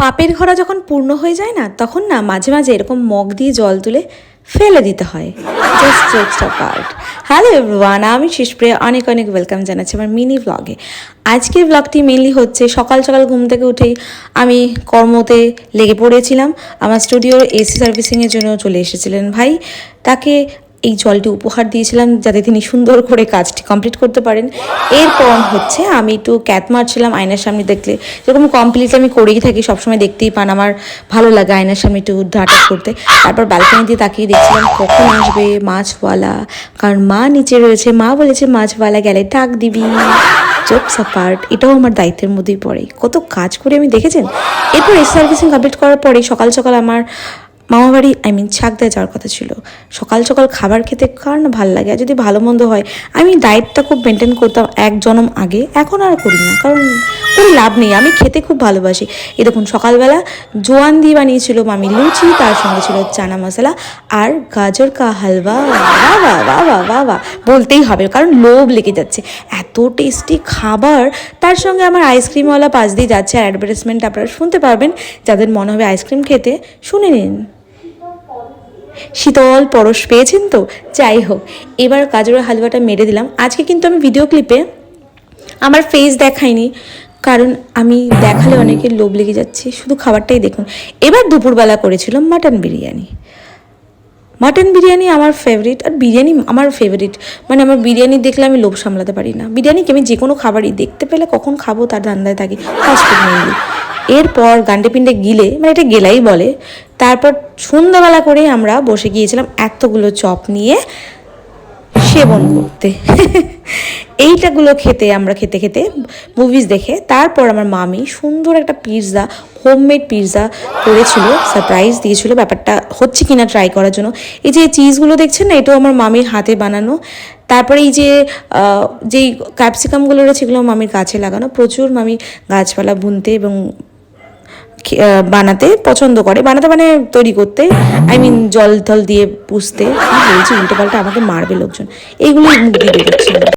পাপের ঘরা যখন পূর্ণ হয়ে যায় না, তখন না মাঝে মাঝে এরকম মগ দিয়ে জল তুলে ফেলে দিতে হয়। হ্যালো এভরিওয়ান আমি শিশপ্রিয়া, অনেক অনেক ওয়েলকাম জানাচ্ছি আমার মিনি ব্লগে আজকের ব্লগটি মেনলি হচ্ছে সকাল সকাল ঘুম থেকে উঠেই আমি কর্মতে লেগে পড়েছিলাম। আমার স্টুডিওর এসি সার্ভিসিংয়ের জন্য চলে এসেছিলেন ভাই। তাকে এই জলটি উপহার দিয়েছিলাম যাতে তিনি সুন্দর করে কাজটি কমপ্লিট করতে পারেন। এরপর হচ্ছে আমি একটু ক্যাত মারছিলাম, আয়নার সামনে দেখলে যেরকম কমপ্লিট আমি করেই থাকি, সবসময় দেখতেই পান, আমার ভালো লাগে আয়নার সামনে একটু ডাটা করতে। তারপর ব্যালকনি দিয়ে তাকিয়ে দেখছিলাম কখন আসবে মাছওয়ালা, কারণ মা নিচে রয়েছে, মা বলেছে মাছওয়ালা গেলে টাক দিবি। জোকস পার্ট এটাও আমার দায়িত্বের মধ্যেই পড়ে। কত কাজ করে আমি দেখেছেন? এরপর এস সার্ভিসিং কমপ্লিট করার পরে সকাল সকাল আমার মামা বাড়ি আই মিন ছাকদায় যাওয়ার কথা ছিল। সকাল সকাল খাবার খেতে কার না ভালো লাগে, আর যদি ভালো মন্দ হয় আমি ডায়েটটা খুব মেনটেন করতাম এক জনম আগে, এখন আর করি না, কারণ কোনো লাভ নেই, আমি খেতে খুব ভালোবাসি। এ দেখুন, সকালবেলা জোয়ান দিয়ে বানিয়েছিল মামি লুচি, তার সঙ্গে ছিল চানা মশলা আর গাজর কা হালবা বাহ বাহ বাহ বলতেই হবে, কারণ লোভ লেগে যাচ্ছে। এত টেস্টি খাবার, তার সঙ্গে আমার আইসক্রিমওয়ালা পাশ দিয়ে যাচ্ছে। আর অ্যাডভার্টাইজমেন্ট আপনারা শুনতে পারবেন, যাদের মনে হবে আইসক্রিম খেতে, শুনে নিন। শীতল পরশ পেয়েছেন তো? যাই হোক, এবার গাজরের হালুয়াটা মেরে দিলাম। আজকে কিন্তু আমি ভিডিও ক্লিপে আমার ফেস দেখাইনি, কারণ আমি দেখালে অনেকের লোভ লেগে যাচ্ছে। শুধু খাবারটাই দেখুন। এবার দুপুরবেলা করেছিলাম মাটন বিরিয়ানি। মাটন বিরিয়ানি আমার ফেভারিট আর বিরিয়ানি আমার ফেভারিট মানে আমার বিরিয়ানি দেখলে আমি লোভ সামলাতে পারি না। বিরিয়ানিকে আমি যে কোনো খাবারই দেখতে পেলে কখন খাব তার ধান্দায় থাকি। ফাস্টফুড মেনলি এরপর গান্ডে পিণ্ডে গিলে মানে এটা গেলাই বলে তারপর সন্ধ্যাবেলা করে আমরা বসে গিয়েছিলাম এতগুলো চপ নিয়ে সেবন করতে। এইটাগুলো খেতে আমরা খেতে খেতে মুভিজ দেখে তারপর আমার মামি সুন্দর একটা পিৎজা হোমমেড পিৎজা করেছিল সারপ্রাইজ দিয়েছিল। ব্যাপারটা হচ্ছে কিনা ট্রাই করার জন্য। এই যে চিজগুলো দেখছেন না, এটাও আমার মামির হাতে বানানো। তারপরে এই যে যেই ক্যাপসিকামগুলো রয়েছে, এগুলো মামির গাছে লাগানো। প্রচুর মামি গাছপালা বুনতে এবং বানাতে পছন্দ করে। বানাতে মানে তৈরি করতে। আই মিন জল থল দিয়ে পুষতে। বলছি উল্টো পাল্টা আমাকে মারবে লোকজন। এইগুলোই মুখ দিয়ে বেরোচ্ছে।